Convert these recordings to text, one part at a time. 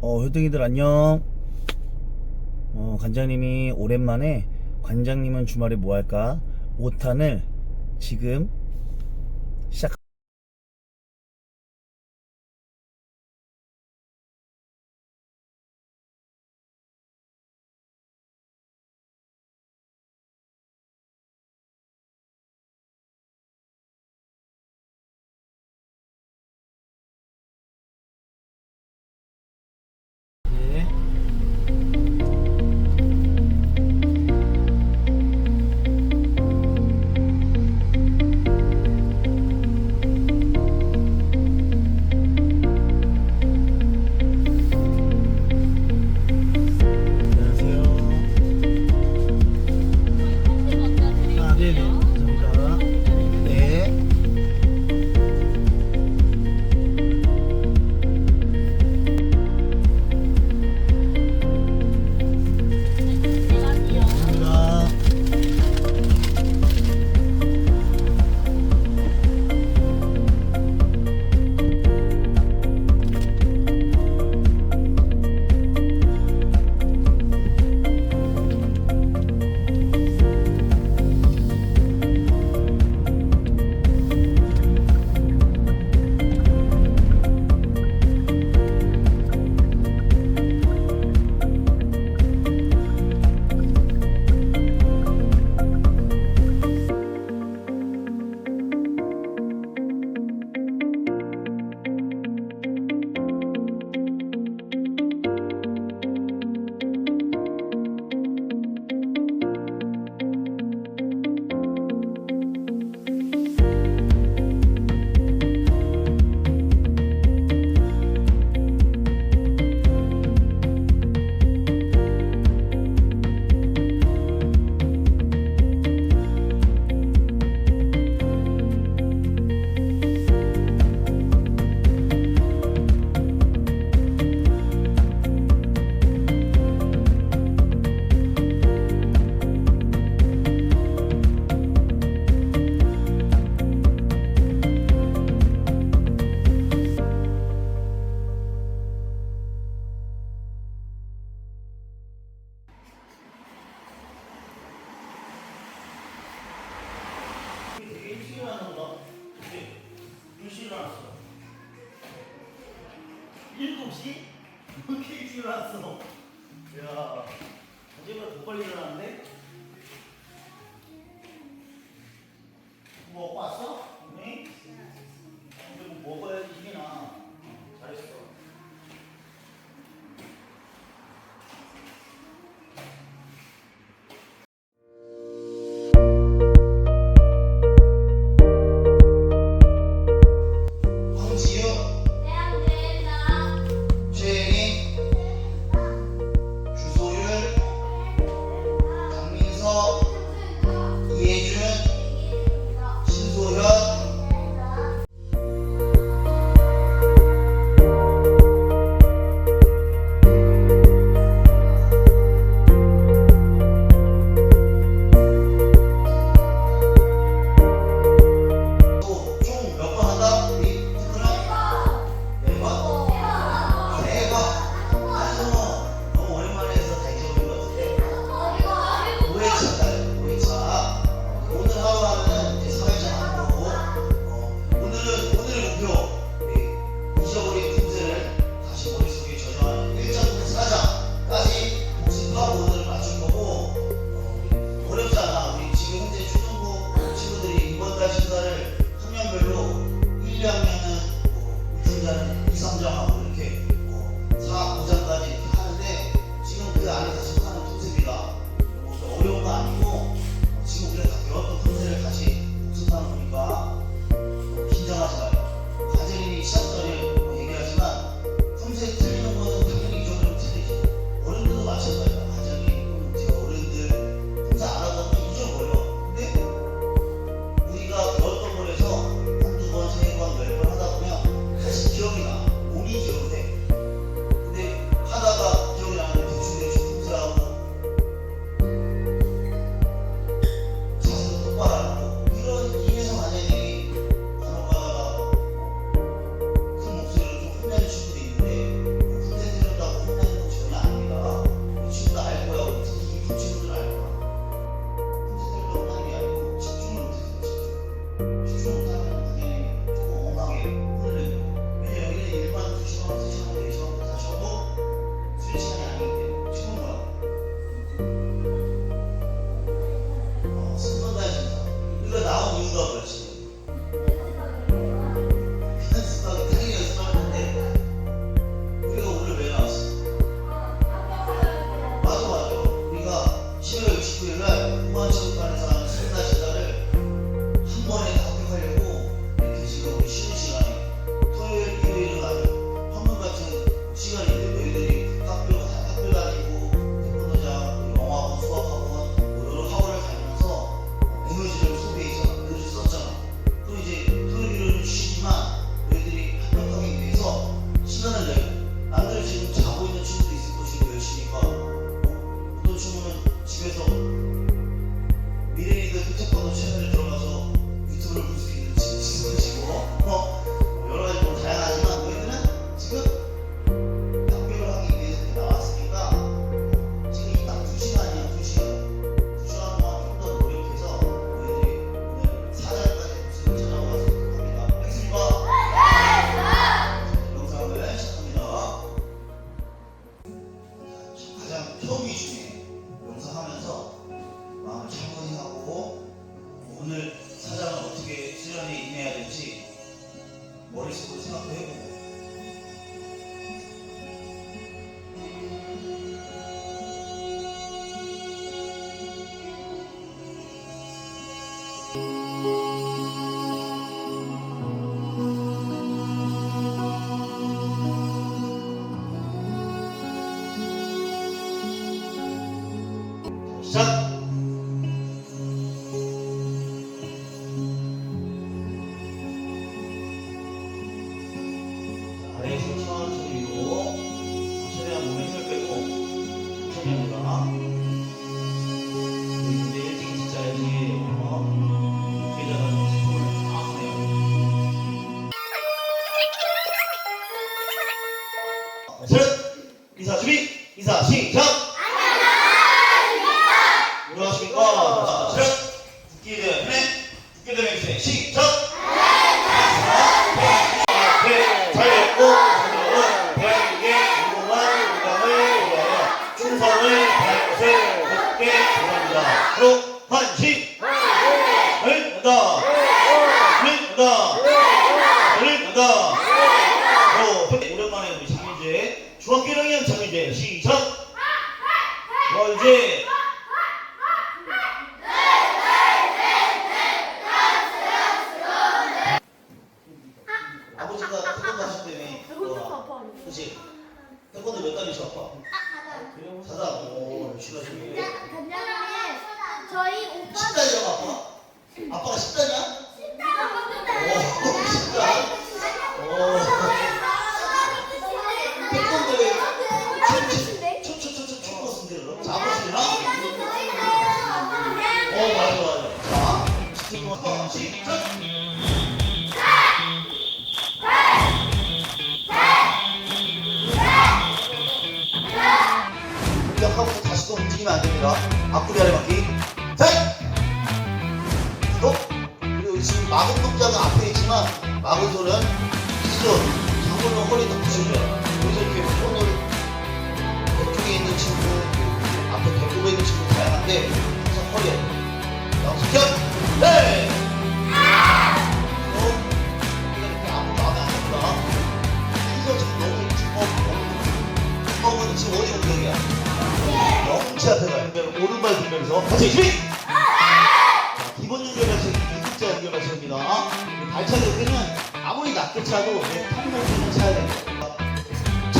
어, 효등이들 안녕. 어, 관장님이 오랜만에 관장님은 주말에 뭐 할까? 5탄을 지금 빨리 일어났는데? 뭐 왔어? 오늘 사장은 어떻게 수련이 임해야 될지 머릿속으로 생각도 해보고 월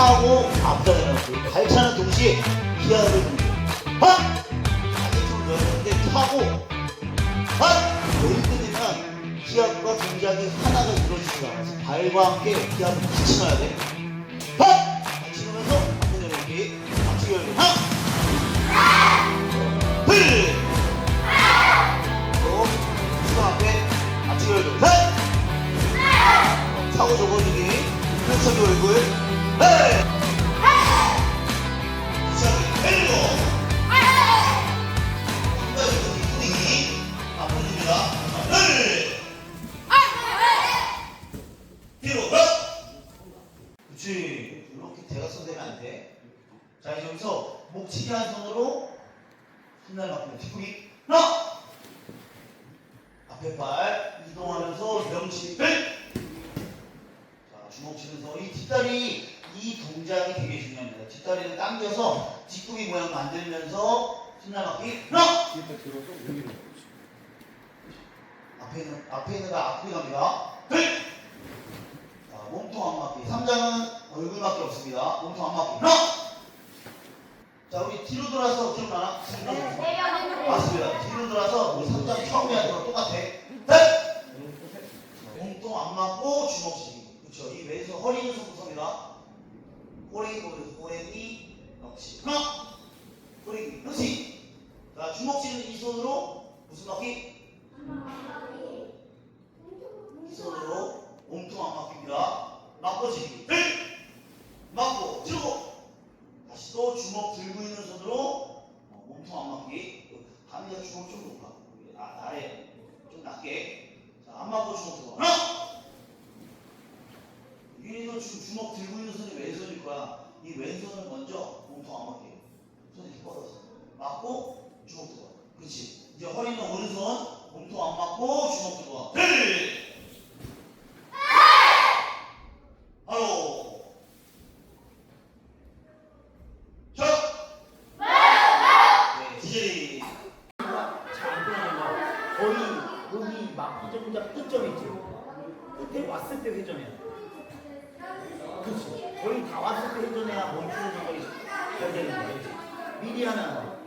차고 앞자리 넣고 발차는 동시에 기아를 들고 하! 반대쪽으로 넣었는데 차고 하! 여기 끊으면 기압과 동작이 하나가 이루어지지 않아서 발과 함께 기압을 같이 넣어야 돼. 하! 같이 넣으면서 앞에 내려오기 앞치기 열기 하나! 둘! 또, 수동 앞에 앞치기 얼굴, 셋! 사고 접어주기, 펼쳐기 얼굴, 그렇지. 이렇게 대각선 되면 안 돼. 자, 이제 여기서 목치기 한 손으로 손날 맞고 하나 앞에 발 이동하면서 명치를 자 주먹 치면서 이 뒷다리 이 동작이 되게 중요합니다 뒷다리를 당겨서 뒷구기 모양 만들면서 손날 맞기 하나 앞에 있는 앞에 있는 거 앞구리 갑니다 둘 자, 몸통 안 맞기 3장은 얼굴밖에 없습니다 몸통 안 맞기 하나 자 우리 뒤로 돌아서 기억나나? 맞습니다. 뒤로 돌아서 우리 3장 처음에 하는 거랑 똑같아. 셋! 몸통 안 맞고 주먹치기. 그렇죠. 이 왼손 허리 있는 손부터입니다. 보면서 꼬레기 넋이. 하나! 꼬레기 넋이. 자 주먹치는 이 손으로 무슨 맞기? 이 손으로 몸통 안 맞기입니다. 맞고지기. 둘! 맞고 들고 다시 또 주먹 들고 있는 손으로 어, 몸통 안 맞기. 가운데 주먹 좀 높아. 여기 아, 아래 좀 낮게. 자, 안 맞고 주먹 들어. 주, 주먹 들고 있는 손이 왼손일 거야. 이 왼손을 먼저 몸통 안 맞게. 손이 이렇게 뻗어서. 맞고, 주먹 들어와. 그렇지. 이제 허리는 오른손, 몸통 안 맞고, 주먹 들어와. 네! 헤이! 네, 거의 여기 막기 전보다 끝점이지. 끝에 왔을 때 회전이야. 그렇지. 거의 다 왔을 때 회전해야 멈추는 정도이 잘 되는. 그렇지. 미리 하면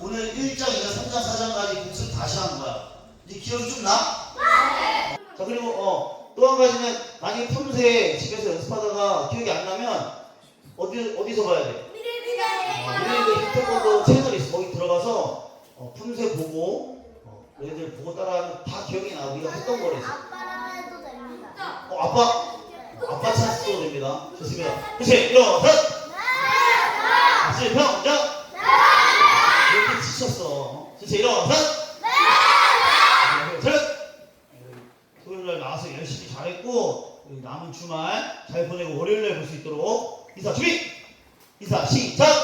오늘 1장, 2장, 3장, 4장까지 복습 다시 하는 거야. 이제 기억이 좀 나? 자 그리고 어, 또 한 가지는 만약에 평소에 집에서 연습하다가 기억이 안 나면 어디, 어디서 봐야 돼? 우리들 태권도 채널이 있어. 거기 들어가서 어, 품새 보고 어, 너희들 보고 따라하면 다 기억이 나. 우리가 했던 거래서. 아빠랑 해도 됩니다. 어, 아빠 아빠 찬스도 됩니다. 좋습니다. 그렇지 일어서 다시 평정 이렇게 지쳤어. 그렇지 일어서 셋 토요일 날 나와서 열심히 잘했고 그리고 남은 주말